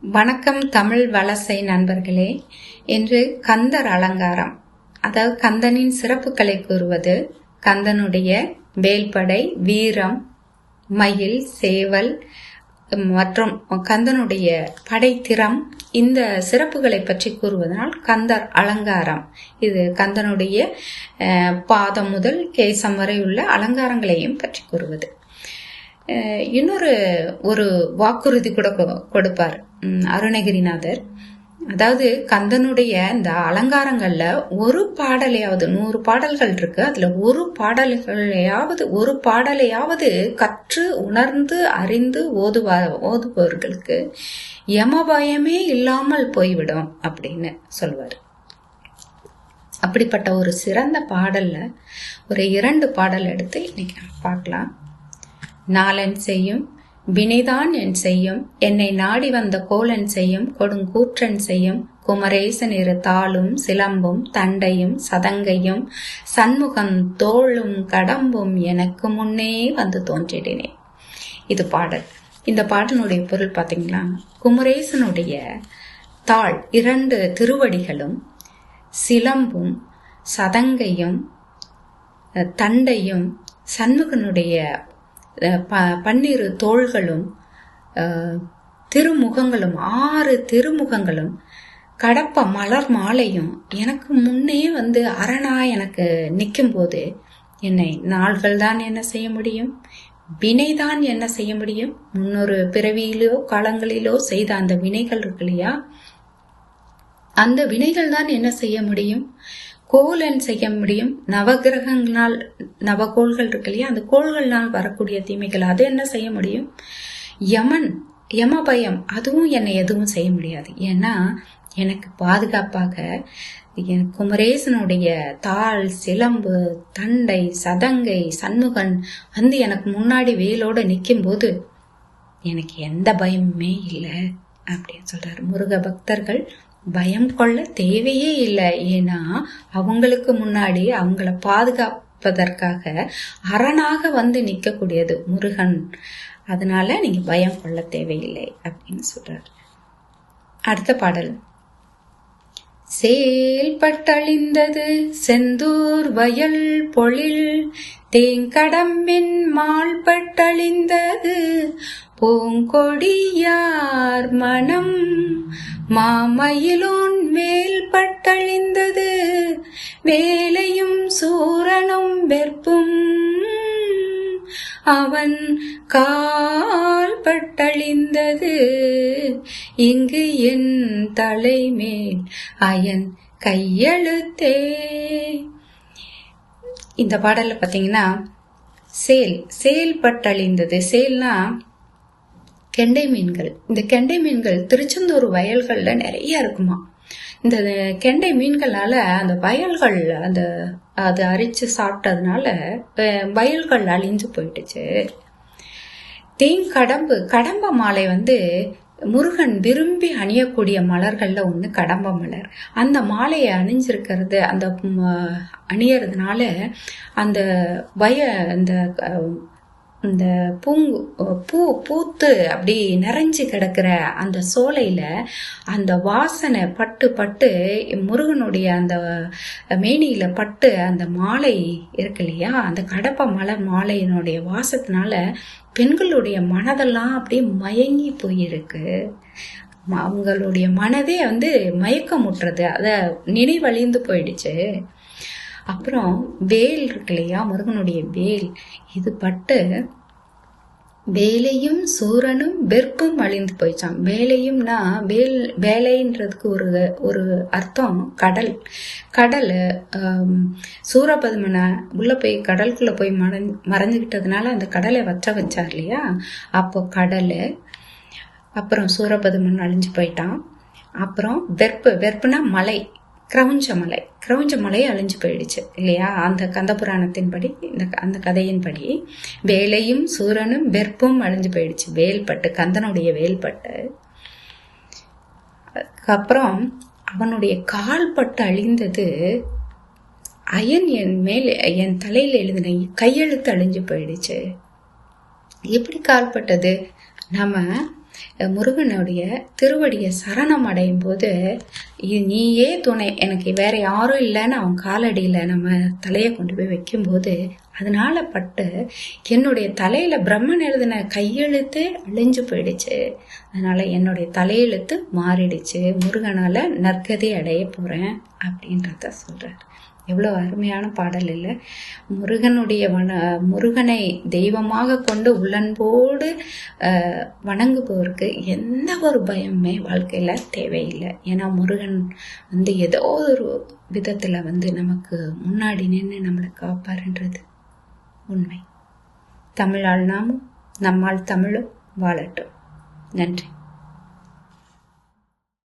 வணக்கம் தமிழ் வலசை நண்பர்களே. என்று கந்தர் அலங்காரம். அதாவது கந்தனின் சிறப்புகளை கூறுவது கந்தனுடைய வேல்படை வீரம் மயில் சேவல் மற்றும் கந்தனுடைய படைத்திறம் இந்த சிறப்புகளை பற்றி கூறுவதனால் கந்தர் அலங்காரம். இது கந்தனுடைய பாதம் முதல் கேசம் வரை உள்ள அலங்காரங்களையும் பற்றி கூறுவது. இன்னொரு ஒரு வாக்குறுதி கூட கொ- கொடுப்பார். அருணகிரிநாதர். அதாவது கந்தனுடைய இந்த அலங்காரங்கள்ல ஒரு பாடலையாவது நூறு பாடல்கள் இருக்கு. அதுல ஒரு பாடல்களையாவது ஒரு பாடலையாவது கற்று உணர்ந்து அறிந்து ஓதுவா ஓதுபவர்களுக்கு யமபயமே இல்லாமல் போய்விடும் அப்படின்னு சொல்வார். அப்படிப்பட்ட ஒரு சிறந்த பாடல்ல ஒரு இரண்டு பாடல் எடுத்து இன்னைக்கு பார்க்கலாம். நாளன் செய்யும் வினைதான் என் செய்யும். என்னை நாடி வந்த கோலன் செய்யும். கொடுங்கூற்றன் செய்யும். குமரேசன் இரு தாளும் சிலம்பும் தண்டையும் சதங்கையும் சண்முகம் தோளும் கடம்பும் எனக்கு முன்னே வந்து தோன்றிடினேன் இது பாடல். இந்த பாடலுடைய பொருள் பார்த்தீங்களா குமரேசனுடைய தாள் இரண்டு திருவடிகளும் சிலம்பும் சதங்கையும் தண்டையும் சண்முகனுடைய ப- பன்னிரு தோள்களும் திருமுகங்களும் ஆறு திருமுகங்களும் கடப்ப மலர் மாலையும் எனக்கு முன்னே வந்து அரணா எனக்கு நிற்கும்போது என்னை நாள்கள் தான் என்ன செய்ய முடியும்? வினைதான் என்ன செய்ய முடியும்? முன்னொரு பிறவியிலோ காலங்களிலோ செய்த அந்த வினைகள் இருக்கு இல்லையா? அந்த வினைகள் தான் என்ன செய்ய முடியும்? கோலன் செய்ய முடியும். நவகிரகங்களால் நவகோள்கள் இருக்கு இல்லையா? அந்த கோள்கள்னால் வரக்கூடிய தீமைகள் அது என்ன செய்ய முடியும்? யமன் யம பயம் அதுவும் என்னை எதுவும் செய்ய முடியாது. ஏன்னா எனக்கு பாதுகாப்பாக என் குமரேசனுடைய தாள் சிலம்பு தண்டை சதங்கை சண்முகன் வந்து எனக்கு முன்னாடி வேலோட நிக்கும்போது எனக்கு எந்த பயமுமே இல்லை அப்படின்னு சொல்றாரு முருக பக்தர்கள் பயம் கொள்ள தேவையே இல்லை. ஏன்னா அவங்களுக்கு முன்னாடி அவங்கள பாதுகாப்பதற்காக அரணாக வந்து நிற்கக்கூடியது முருகன். அதனால நீங்க பயம் கொள்ள தேவையில்லை அப்படின்னு சொல்றாரு. அடுத்த பாடல். செயல்பட்டழிந்தது செந்தூர் வயல் பொழில் தேங்கடம்பின் மால்பட்டழிந்தது பூங்கொடியார் மனம். மாமயிலோன் மேல் பட்டழிந்தது வேலையும் சூரனும் வெற்பும். அவன் கால் பட்டழிந்தது இங்கு என் தலைமேல் அயன் கையெழுத்தே. இந்த பாடலில் பார்த்தீங்கன்னா சேல் சேல் பட்டழிந்தது. சேல்னா கெண்டை மீன்கள். இந்த கெண்டை மீன்கள் திருச்செந்தூர் வயல்கள்ல நிறைய இருக்குமா? இந்த கெண்டை மீன்களால அந்த வயல்கள் அந்த அது அரிச்சு சாப்பிட்டதுனால வயல்கள் அழிஞ்சு போயிட்டுச்சு தேங்கடம்பு கடம்ப மாலை வந்து முருகன் விரும்பி அணியக்கூடிய மலர்களில் ஒன்று கடம்ப மலர். அந்த மாலையை அணிஞ்சிருக்கிறது அந்த அணியறதுனால அந்த வய அந்த இந்த பூங்கு பூ பூத்து அப்படி நிறைஞ்சு கிடக்கிற அந்த சோலையில அந்த வாசனை பட்டு பட்டு முருகனுடைய அந்த மேனியில பட்டு அந்த மாலை இருக்கு இல்லையா? அந்த கடப்ப மலர் மாலையினுடைய வாசத்தினால பெண்களுடைய மனதெல்லாம் அப்படியே மயங்கி போயிருக்கு. அவங்களுடைய மனதே வந்து மயக்கமுட்டுறது அத நினைவழிந்து போயிடுச்சு. அப்புறம் வேல் இருக்கு இல்லையா முருகனுடைய வேல் இது பட்டு வேலையும் சூரனும் வெறுப்பும் அழிந்து போயிச்சான் வேலையும்னா வேல் வேலைன்றதுக்கு ஒரு ஒரு அர்த்தம் கடல். கடல் சூரபதுமனை உள்ளே போய் கடலுக்குள்ளே போய் மறை மறைஞ்சுக்கிட்டதுனால அந்த கடலை வச்ச வச்சார் இல்லையா? அப்போ கடல் அப்புறம் சூரபதுமன் அழிஞ்சு போயிட்டான். அப்புறம் வெறுப்பு வெறுப்புனா மலை. கிரௌஞ்சமலை கிரௌஞ்சமலை அழிஞ்சு போயிடுச்சு இல்லையா? அந்த கந்த புராணத்தின்படி இந்த அந்த கதையின்படி வேலையும் சூரனும் வெற்பும் அழிஞ்சு போயிடுச்சு. வேல்பட்டு கந்தனுடைய வேல்பட்டு. அதுக்கப்புறம் அவனுடைய கால்பட்டு அழிந்தது அயன் என் மேல் என் தலையில் எழுதின கையெழுத்து அழிஞ்சு போயிடுச்சு. எப்படி கால்பட்டது? நம்ம முருகனுடைய திருவடியை சரணம் அடையும் போது நீயே துணை. எனக்கு வேற யாரும் இல்லைன்னு அவன் காலடியில் நம்ம தலையை கொண்டு போய் வைக்கும்போது அதனால பட்டு என்னுடைய தலையில பிரம்மன் எழுதின கையெழுத்து அழிஞ்சு போயிடுச்சு. அதனால என்னுடைய தலையெழுத்து மாறிடுச்சு. முருகனால நற்கதி அடைய போறேன் அப்படின்றத சொல்றாரு. எவ்வளோ அருமையான பாடல் இல்லை. முருகனுடைய வன முருகனை தெய்வமாக கொண்டு உள்ளன்போடு வணங்குபவருக்கு எந்த ஒரு பயமுமே வாழ்க்கையில் தேவையில்லை. ஏன்னா முருகன் வந்து ஏதோ ஒரு விதத்தில் வந்து நமக்கு முன்னாடி நின்று நம்மளை காப்பாருன்றது உண்மை. தமிழால் நாமும் நம்மால் தமிழும் வாழட்டும். நன்றி.